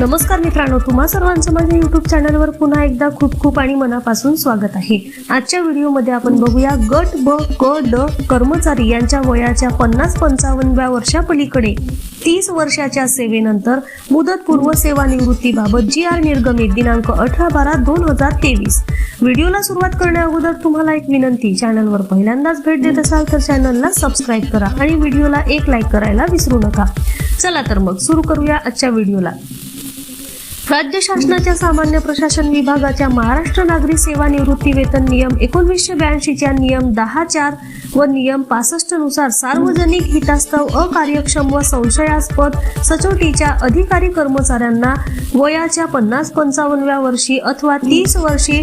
नमस्कार मित्रांनो तुम्हा सर्वांचं माझ्या युट्यूब चॅनलवर पुन्हा एकदा खूप खूप आणि मनापासून स्वागत आहे. आजच्या व्हिडिओमध्ये आपण बघूया गट ब क ड कर्मचारी यांच्या वयाच्या पन्नास पंचावन्नव्या वर्षापलीकडे. तीस वर्षाच्या सेवेनंतर मुदतपूर्व सेवानिवृत्तीबाबत जी आर निर्गमित दिनांक अठरा बारा दोन हजार तेवीस. व्हिडिओला सुरुवात करण्या अगोदर तुम्हाला एक विनंती चॅनलवर पहिल्यांदाच भेट देत असाल तर चॅनलला सबस्क्राईब करा आणि व्हिडिओला एक लाईक करायला विसरू नका. चला तर मग सुरू करूया आजच्या व्हिडिओला. राज्य शासनाच्या सामान्य प्रशासन विभागाच्या महाराष्ट्र नागरी सेवा निवृत्ती वेतन नियम एकोणवीसशे ब्याऐंशीच्या नियम दहा चार व नियम पासष्टनुसार सार्वजनिक हितास्तव अकार्यक्षम व संशयास्पद सचोटीच्या अधिकारी कर्मचाऱ्यांना वयाच्या पन्नास पंचावन्नव्या वर्षी अथवा तीस वर्षी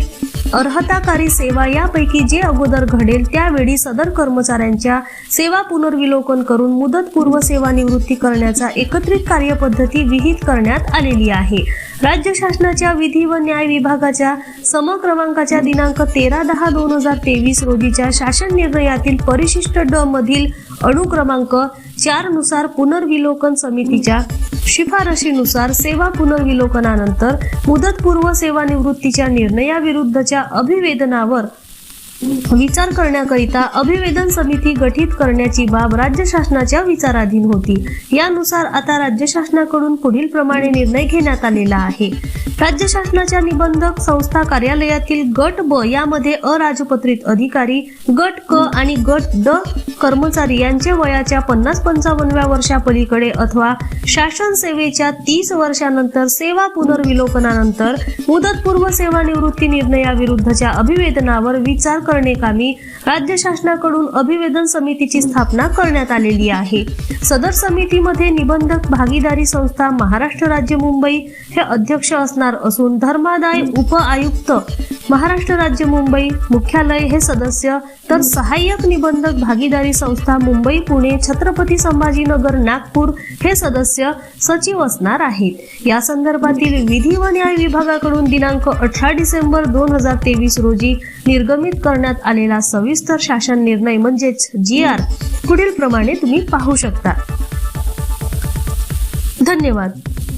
अर्हताकारी सेवा यापैकी जे अगोदर घडेल त्यावेळी सदर कर्मचाऱ्यांच्या सेवा पुनर्विलोकन करून मुदतपूर्व सेवानिवृत्ती करण्याचा एकत्रित कार्यपद्धती विहित करण्यात आलेली आहे. राज्य शासनाच्या विधी व न्याय विभागाच्या समक्रमांकाच्या दिनांक तेरा दहा दोन हजार तेवीस रोजीच्या शासन निर्णयातील परिशिष्ट ड मधील अणुक्रमांक चारनुसार पुनर्विलोकन समितीच्या शिफारशीनुसार सेवा पुनर्विलोकनानंतर मुदतपूर्व सेवानिवृत्तीच्या निर्णयाविरुद्धच्या अभिवेदनावर विचार करण्याकरिता अभिवेदन समिती गठीत करण्याची बाब राज्य शासनाच्या विचाराधीन होती. यानुसार आता राज्य शासनाकडून पुढील प्रमाणे निर्णय घेण्यात आलेला आहे. राज्य शासनाच्या निबंधक संस्था कार्यालयातील गट ब यामध्ये अराजपत्रित अधिकारी गट क आणि गट ड कर्मचारी यांचे वयाच्या पन्नास पंचावन्नव्या वर्षापलीकडे अथवा शासन सेवेच्या तीस वर्षानंतर सेवा पुनर्विलोकनानंतर मुदतपूर्व सेवानिवृत्ती निर्णयाविरुद्धच्या अभिवेदनावर विचार करणे राज्य शासनाकडून अभिवेदन समितीची स्थापना करण्यात आलेली आहे. सदर समितीमध्ये निबंधक भागीदारी संस्था महाराष्ट्र राज्य मुंबई हे अध्यक्ष असणार असून धर्मादाय उप आयुक्त महाराष्ट्र राज्य मुंबई मुख्यालय हे सदस्य तर सहाय्यक निबंधक भागीदारी संस्था मुंबई पुणे छत्रपती संभाजीनगर नागपूर हे सदस्य सचिव असणार आहेत. या संदर्भातील विधी व न्याय विभागाकडून दिनांक अठरा डिसेंबर दोन हजार तेवीस रोजी निर्गमित करण्यात आलेला सविस्तर शासन निर्णय म्हणजेच जी आर पुढील प्रमाणे तुम्ही पाहू शकता. धन्यवाद.